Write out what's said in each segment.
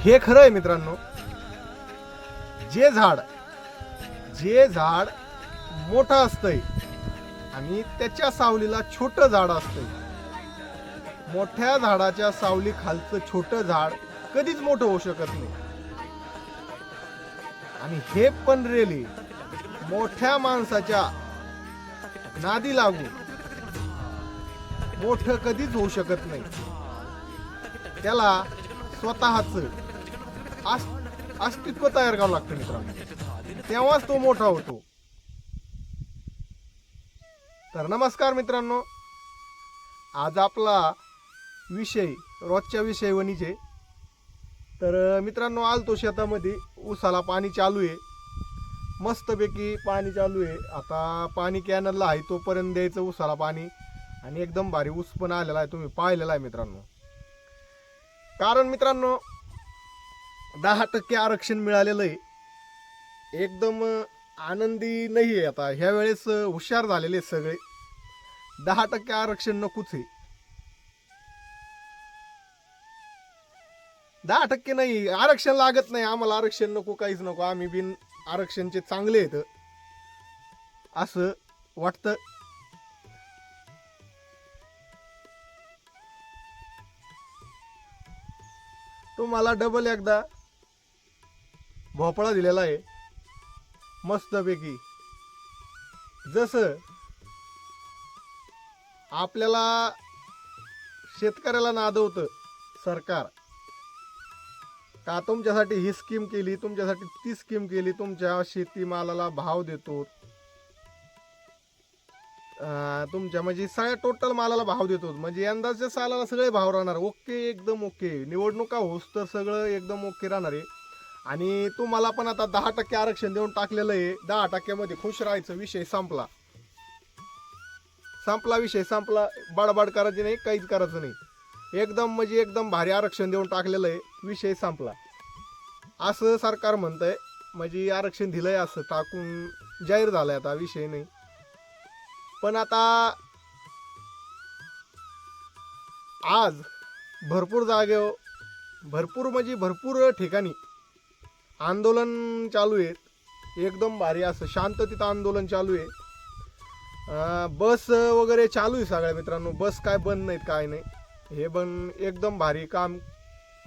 हे खरं आहे मित्रांनो. जे झाड जे झाड मोठं असतंय आणि त्याच्या सावलीला छोटं झाड असतंय. मोठ्या झाडाच्या सावली खालचं छोटं झाड कधीच मोठं होऊ शकत नाही. आणि हे पण रेली मोठ्या माणसाच्या नादी लागून मोठं कधीच होऊ शकत नाही. त्याला स्वतःच अस्तित्व तयार करावं लागतं मित्रांनो. तेव्हाच तो मोठा होतो. तर नमस्कार मित्रांनो. आज आपला विषय रोजच्या विषय वणीचे तर मित्रांनो आलतो शेतामध्ये ऊसाला पाणी चालू आहे. मस्तपैकी पाणी चालू आहे. आता पाणी कॅनलला आहे तोपर्यंत द्यायचं ऊसाला पाणी. आणि एकदम भारी ऊस पण आलेला आहे तुम्ही पाहिलेला आहे मित्रांनो. कारण मित्रांनो दहा टक्के आरक्षण मिळालेलं आहे. एकदम आनंदी नाही आहे आता. ह्या वेळेस हुशार झालेले सगळे. दहा टक्के आरक्षण नकोच आहे. दहा टक्के नाही. आरक्षण लागत नाही. आम्हाला आरक्षण नको काहीच नको. आम्ही बिन आरक्षणचे चांगले आहेत. असं वाटतं. तुम्हाला डबल एकदा भोपळा दिलेला आहे. मस्तपैकी. जसं आपल्याला शेतकऱ्याला नादवतं सरकार. का तुमच्यासाठी ही स्कीम केली तुमच्यासाठी ती स्कीम केली तुमच्या शेतीमालाला भाव देतो. तुमच्या म्हणजे सगळ्या टोटल मालाला भाव देतो. म्हणजे यंदाच्या सालाला सगळे भाव राहणार. ओके एकदम ओके. निवडणुका होस तर सगळं एकदम ओके राहणार आहे. आणि तुम्हाला पण आता दहा टक्के आरक्षण देऊन टाकलेलं आहे. दहा टक्क्यामध्ये खुश राहायचं विषय संपला. संपला विषय संपला. बडबड करायची नाही काहीच करायचं नाही. एकदम म्हणजे एकदम भारी आरक्षण देऊन टाकलेलं आहे. विषय संपला. असं सरकार म्हणतंय म्हणजे आरक्षण दिलंय असं टाकून जाहीर झालंय आता विषय नाही. पण आता आज भरपूर जागेवर हो. भरपूर म्हणजे भरपूर ठिकाणी आंदोलन चालू आहेत. एकदम भारी असं शांततेत आंदोलन चालू आहे. बस वगैरे चालू आहे सगळ्या मित्रांनो. बस काय बंद नाहीत काय नाही. हे पण एकदम भारी काम.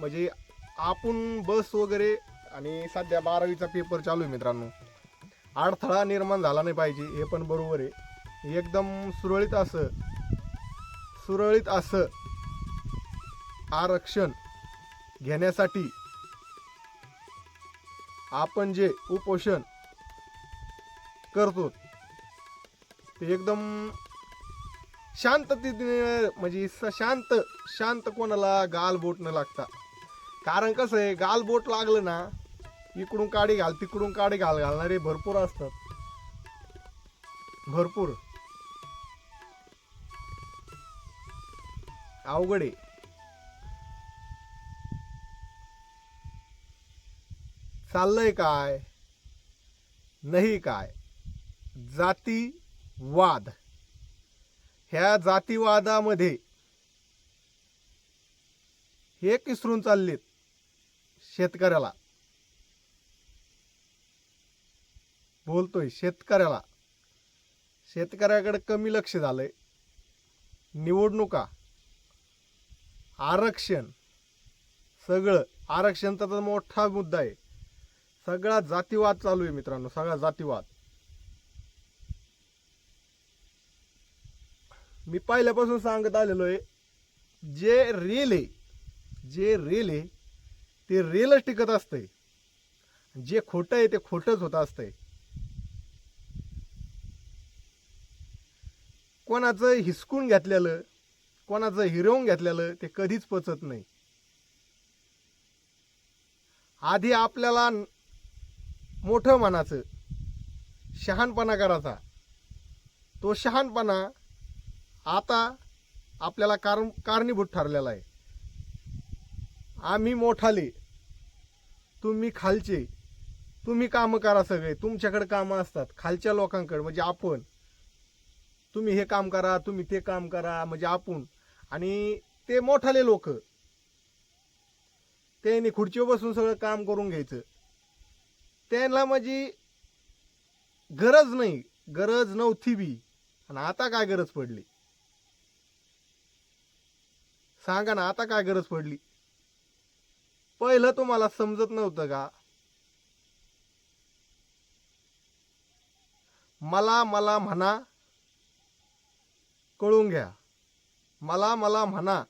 म्हणजे आपण बस वगैरे आणि सध्या बारावीचा पेपर चालू आहे मित्रांनो. अडथळा निर्माण झाला नाही पाहिजे हे पण बरोबर आहे. एकदम सुरळीत असं. सुरळीत असं. आरक्षण घेण्यासाठी आपण जे उपोषण करतो ते एकदम शांततेने म्हणजे स- शांत शांत कोणाला गाल बोट न लागता. कारण कसं आहे गाल बोट लागलं ना इकडून काडी घाल तिकडून काडी घाल घालणारे भरपूर असतात. भरपूर. अवघड आहे. चाललंय काय? नाही काय? जातीवाद. ह्या जातीवादामध्ये हे किसरून चाललेत शेतकऱ्याला. बोलतोय शेतकऱ्याला. शेतकऱ्याकडे कमी लक्ष झालंय. निवडणुका. आरक्षण. सगळं. आरक्षणचा तर मोठा मुद्दा आहे. सगळा जातीवाद चालू आहे मित्रांनो सगळा जातीवाद. मी पहिल्यापासून सांगत आलेलो आहे जे रेल आहे जे रेल आहे ते रेलच टिकत असतंय. जे खोटं आहे ते खोटंच होत असतंय. कोणाचं हिसकून घेतलेलं कोणाचं हिरवून घेतलेलं ते कधीच पचत नाही. आधी आपल्याला मोठं मनाचं शहाणपणा करायचा. तो शहाणपणा आता आपल्याला कारण कारणीभूत ठरलेला आहे. आम्ही मोठाले तुम्ही खालचे तुम्ही कामं करा सगळे तुमच्याकडे कामं असतात खालच्या लोकांकडे म्हणजे आपण. तुम्ही हे काम करा तुम्ही ते काम करा म्हणजे आपण. आणि ते मोठाले लोक. त्यांनी खुर्चीवर बसून सगळं काम करून घ्यायचं. त्यांना म्हणजे गरज नाही. गरज नव्हती बी. आणि आता काय गरज पडली? सांगा ना आता काय गरज पडली? पहिलं तुम्हाला समजत नव्हतं का? मला मला म्हणा कळून घ्या. मला मला म्हणा.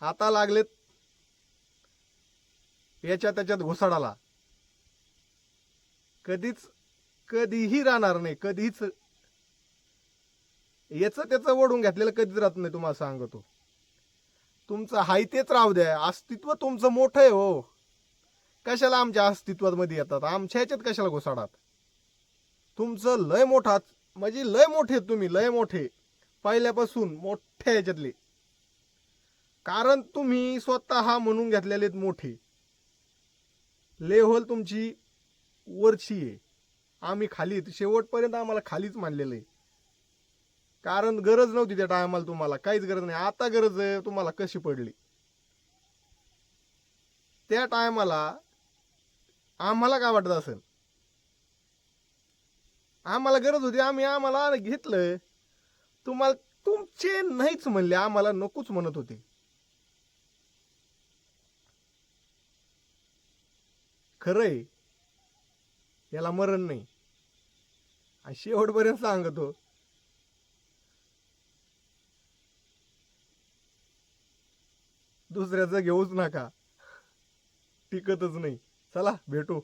आता लागलेत. याच्या त्याच्यात घोसाडाला. कधीच कधीही राहणार नाही कधीच. याचं त्याचं ओढून घेतलेलं कधीच राहत नाही तुम्हाला सांगतो. तुमचं हाय तेच राहू द्या. अस्तित्व तुमचं मोठं आहे हो. कशाला आमच्या अस्तित्वामध्ये येतात? आमच्या ह्याच्यात कशाला घोसाडात? तुमचं लय मोठाच म्हणजे लय मोठे तुम्ही लय मोठे. पहिल्यापासून मोठ्या ह्याच्यातले. कारण तुम्ही स्वतः म्हणून घेतलेले आहेत मोठे. लेव्हल तुमची वरची आहे. आम्ही खाली आहेत. शेवटपर्यंत आम्हाला खालीच मानलेलं आहे. कारण गरज नव्हती त्या टायमाला तुम्हाला. काहीच गरज नाही. आता गरज आहे तुम्हाला कशी पडली? त्या टायमाला आम्हाला काय वाटत असेल? आम्हाला गरज होती आम्ही आम्हाला घेतलं. तुम्हाला तुमचे नाहीच म्हणले आम्हाला नकोच म्हणत होते. खरंय. याला मरण नाही. आणि शेवटपर्यंत सांगतो. दुसऱ्याचं घेऊच नका. टिकतच नाही. चला भेटू.